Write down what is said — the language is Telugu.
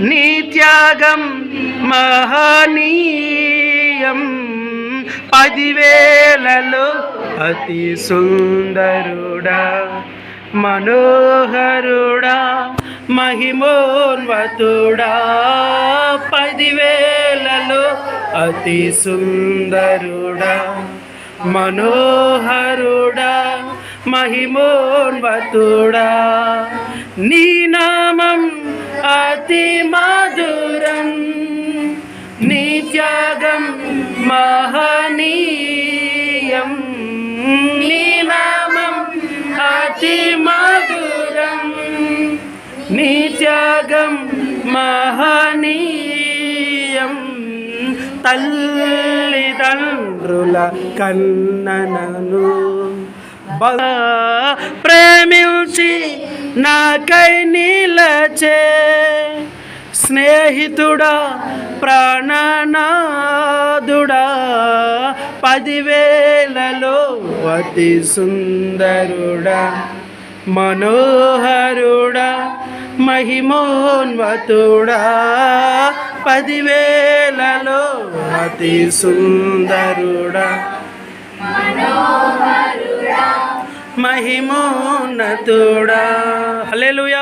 నీ త్యాగం మహనీయం. పదివేలలో అతి సుందరుడా మనోహరుడా మహిమోన్వతుడా పదివేలలో అతి సుందరుడా మనోహరుడా మహిమోన్వతుడా నీ నామం మహనీయం నీ నామం అతి మధురం. నీ త్యాగం మహనీయం తల్లిదండ్రుల కన్ననను. ప్రేమించి నాకై నిలచే స్నేహితుడా ప్రాణనా సుందరుడా పదివేలలో అతి సుందరుడా మనోహరుడా మహిమోన్వతుడా పదివేలలో అతి సుందరుడా మహిమోన్నతుడా. హల్లెలూయా.